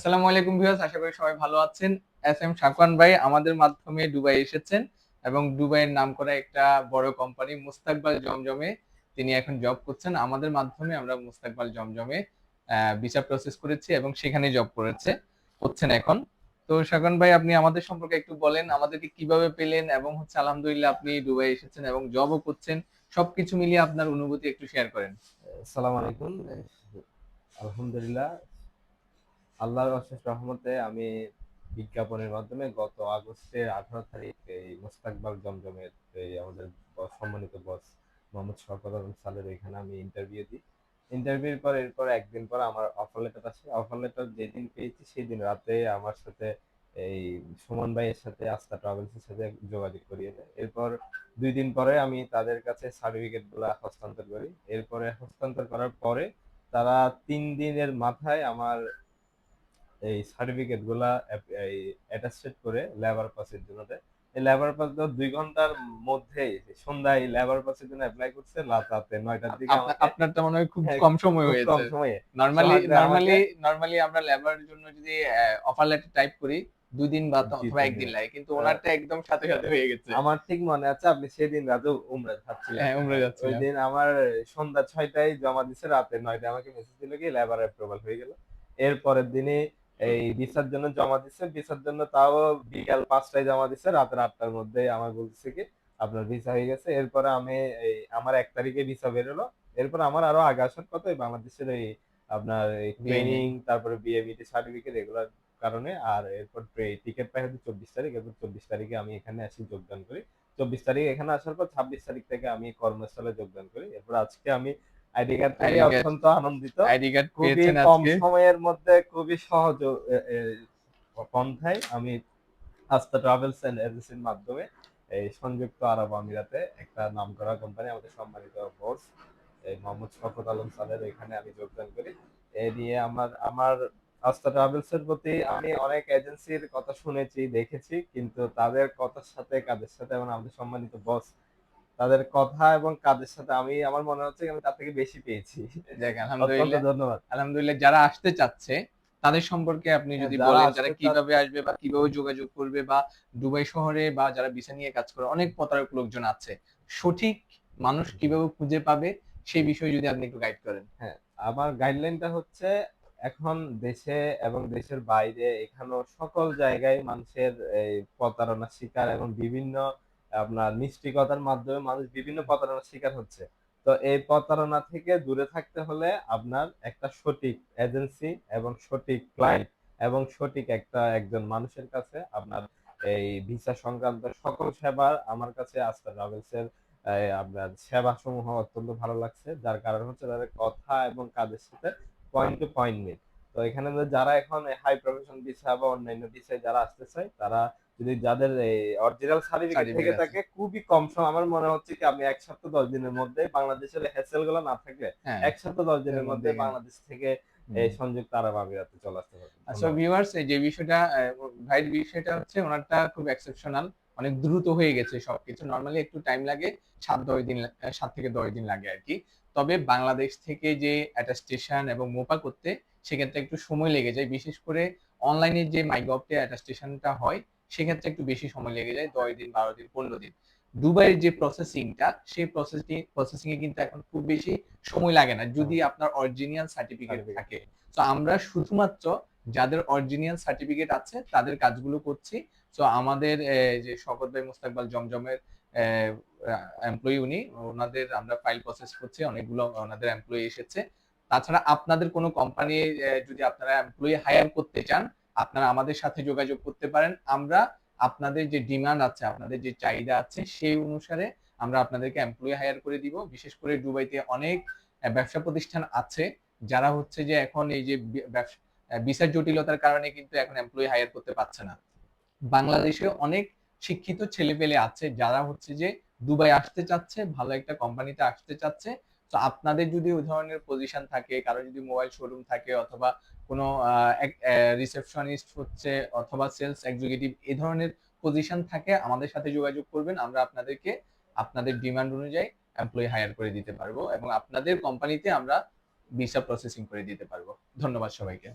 আসসালামু আলাইকুম ভিউয়ার্স, আশা করি সবাই ভালো আছেন। এস এম ভাই আমাদের মাধ্যমে দুবাই এসেছেন এবং দুবাইয়ের নাম করা একটা বড় কোম্পানি মুস্তাকবাল জমজমে তিনি এখন জব করছেন। আমাদের মাধ্যমে আমরা মুস্তাকবাল জমজমে প্রসেস করেছি এবং সেখানে জব করেছে, করছেন এখন। তো শাকওয়ান ভাই, আপনি আমাদের সম্পর্কে একটু বলেন, আমাদেরকে কীভাবে পেলেন এবং হচ্ছে আলহামদুলিল্লাহ আপনি দুবাই এসেছেন এবং জবও করছেন। সবকিছু মিলিয়ে আপনার অনুভূতি একটু শেয়ার করেন। আলাইকুম। আলহামদুলিল্লাহ আল্লাহর অশেষ রহমতে আমি বিজ্ঞাপনের মাধ্যমে গত আগস্টের আঠারো তারিখ এই মোস্তাকবাল জমজমের এই আমাদের সম্মানিত বস মোহাম্মদ শওকত আলম সালের এখানে আমি ইন্টারভিউ দিই। ইন্টারভিউর পর, এরপর একদিন পর আমার অফার লেটার আসে। অফার লেটার যেদিন পেয়েছি সেই দিন রাতে আমার সাথে এই সুমন ভাইয়ের সাথে আস্থা ট্রাভেলসের সাথে যোগাযোগ করিয়ে দেয়। এরপর দুই দিন পরে আমি তাদের কাছে সার্টিফিকেটগুলা হস্তান্তর করি। এরপরে হস্তান্তর করার পরে তারা তিন দিনের মাথায় আমার এই সার্টিফিকেটগুলা এই অ্যাটাস্টেড করে লেবার পাসের জন্য দেয় এই লেবার পাস তো দুই ঘণ্টার মধ্যেই সন্ধ্যায় লেবার পাসের জন্য অ্যাপ্লাই করছে রাতে নয়টার দিকে আপনা- আমাকে আপনারটা মনে হয় খুব হ্যাঁ, কম সময় হয়েছে। কম সময়ে। নরমালি নরমালি নরমালি আমরা লেবারের জন্য যদি অফার লেটার টাইপ করি দুই দিন বা অথবা একদিন লাগে কিন্তু ওনারটা একদম সাথে সাথে হয়ে গেছে। আমার ঠিক মনে আছে আপনি সেদিন রাতে উমরা যাচ্ছিলেন। হ্যাঁ উমরে যাচ্ছে ওই দিন আমার সন্ধ্যা ছয়টায় জমা দিছে রাতে নয়টায় আমাকে মেসেজ দিল কি লেবার অ্যাপ্রুভাল হয়ে গেল। এর পরের দিনে এই ভিসার জন্য জমা দিচ্ছে ভিসার জন্য তাও বিকাল পাঁচটায় জমা দিচ্ছে রাতের আটটার মধ্যে আমার বলছে কি আপনার ভিসা হয়ে গেছে। এরপরে আমি এই আমার এক তারিখে ভিসা বেরোলো। এরপর আমার আরও আগে আসার কথা এই বাংলাদেশের এই আপনার ট্রেনিং তারপরে বিএবিটি সার্টিফিকেট এগুলোর কারণে আর এরপর টিকিট পাই হচ্ছে চব্বিশ তারিখ এরপর চব্বিশ তারিখে আমি এখানে আসি যোগদান করি। চব্বিশ তারিখ এখানে আসার পর ছাব্বিশ তারিখ থেকে আমি কর্মস্থলে যোগদান করি। এরপর আজকে আমি আইডি কার্ড পেয়ে অত্যন্ত আনন্দিত। আইডি কার্ড কম সময়ের মধ্যে খুবই সহজ পন্থায় আমি আস্থা ট্রাভেলস এন্ড এজেন্সির মাধ্যমে এই সংযুক্ত আরব আমিরাতে একটা নামকরা কোম্পানি আমাদের সম্মানিত বস এই মোহাম্মদ শফত আলম সালের এখানে আমি যোগদান করি। এ নিয়ে আমার আমার আস্থা ট্রাভেলস এর প্রতি আমি অনেক এজেন্সির কথা শুনেছি দেখেছি কিন্তু তাদের কথার সাথে কাদের সাথে এবং আমাদের সম্মানিত বস তাদের কথা এবং কাজের সাথে আমি আমার মনে হচ্ছে আমি তার থেকে বেশি পেয়েছি। আলহামদুলিল্লাহ। ধন্যবাদ। আলহামদুলিল্লাহ যারা আসতে চাচ্ছে তাদের সম্পর্কে আপনি যদি বলেন যারা কীভাবে আসবে বা কীভাবে যোগাযোগ করবে বা দুবাই শহরে বা যারা ভিসা নিয়ে কাজ করে অনেক প্রতারক লোকজন আছে। সঠিক মানুষ কীভাবে খুঁজে পাবে সেই বিষয়ে যদি আপনি একটু গাইড করেন। হ্যাঁ আমার গাইডলাইনটা হচ্ছে এখন দেশে এবং দেশের বাইরে এখানেও সকল জায়গায় মানুষের এই প্রতারণার শিকার এবং বিভিন্ন আপনার মিষ্টিকতার মাধ্যমে মানুষ বিভিন্ন প্রতারণার শিকার হচ্ছে। তো এই প্রতারণা থেকে দূরে থাকতে হলে আপনার একটা সঠিক এজেন্সি এবং সঠিক ক্লায়েন্ট এবং সঠিক একটা একজন মানুষের কাছে আপনার এই ভিসা সংক্রান্ত সকল সেবার আমার কাছে আস্থা ট্রাভেলস এর আপনার সেবা সমূহ অত্যন্ত ভালো লাগছে। যার কারণ হচ্ছে তাদের কথা এবং কাজের সাথে পয়েন্ট টু পয়েন্ট মিল তো এখানে যারা এখন হাই প্রফেশন ভিসা বা অন্যান্য ভিসায় যারা আসতে চায় তারা যদি যাদের অরিজিনাল সার্টিফিকেট থেকে থাকে খুবই কম সময়। আমার মনে হচ্ছে কি আপনি এক সপ্তাহ দশ দিনের মধ্যে বাংলাদেশের হ্যাসেলগুলো না থাকলে হ্যাঁ। এক সপ্তাহ দশ দিনের মধ্যে মধ্যে বাংলাদেশ থেকে এই সংযুক্ত আরব আমিরাতে চলে আসতে পারবেন আচ্ছা ভিউয়ার্স এই যে বিষয়টা ভাইয়ের বিষয়টা হচ্ছে ওনারটা খুব এক্সেপশনাল অনেক দ্রুত হয়ে গেছে সবকিছু। নর্মালি একটু টাইম লাগে সাত দশ দিন সাত থেকে দশ দিন লাগে আর কি। তবে বাংলাদেশ থেকে যে অ্যাটাস্টেশন এবং মোপা করতে সেক্ষেত্রে একটু সময় লেগে যায়। বিশেষ করে অনলাইনে যে মাইগভতে অ্যাটাস্টেশনটা হয় সেক্ষেত্রে একটু বেশি সময় লেগে যায় দশ দিন বারো দিন পনেরো দিন। দুবাইয়ের যে প্রসেসিংটা সেই প্রসেসিং প্রসেসিং এ কিন্তু এখন খুব বেশি সময় লাগে না যদি আপনার অরিজিনাল সার্টিফিকেট থাকে। তো আমরা শুধুমাত্র যাদের অরিজিনাল সার্টিফিকেট আছে তাদের কাজগুলো করছি। তো আমাদের যে শকত ভাই মুস্তাকবাল জমজমের এমপ্লয়ি উনি ওনাদের আমরা ফাইল প্রসেস করছি অনেকগুলো ওনাদের এমপ্লয়ি এসেছে। তাছাড়া আপনাদের কোনো কোম্পানি যদি আপনারা এমপ্লয়ি হায়ার করতে চান আপনারা আমাদের সাথে যোগাযোগ করতে পারেন। আমরা আপনাদের যে ডিমান্ড আছে, আপনাদের যে চাহিদা আছে, সেই অনুসারে আমরা আপনাদেরকে এমপ্লয়ি হায়ার করে দিব। বিশেষ করে দুবাইতে অনেক ব্যবসা প্রতিষ্ঠান আছে, যারা হচ্ছে যে এখন এই যে বিচার জটিলতার কারণে কিন্তু এখন এমপ্লয়ি হায়ার করতে পারছে না। বাংলাদেশে অনেক শিক্ষিত ছেলেপেলে আছে, যারা হচ্ছে যে দুবাই আসতে চাচ্ছে, ভালো একটা কোম্পানিতে আসতে চাচ্ছে তো আপনাদের যদি ওই ধরনের পজিশন থাকে, কারও যদি মোবাইল শোরুম থাকে অথবা কোনো রিসেপশনিস্ট হচ্ছে অথবা সেলস এক্সিকিউটিভ এই ধরনের পজিশন থাকে, আমাদের সাথে যোগাযোগ করবেন। আমরা আপনাদেরকে, আপনাদের ডিমান্ড অনুযায়ী এমপ্লয়ি হায়ার করে দিতে পারব এবং আপনাদের কোম্পানিতে আমরা ভিসা প্রসেসিং করে দিতে পারব। ধন্যবাদ সবাইকে।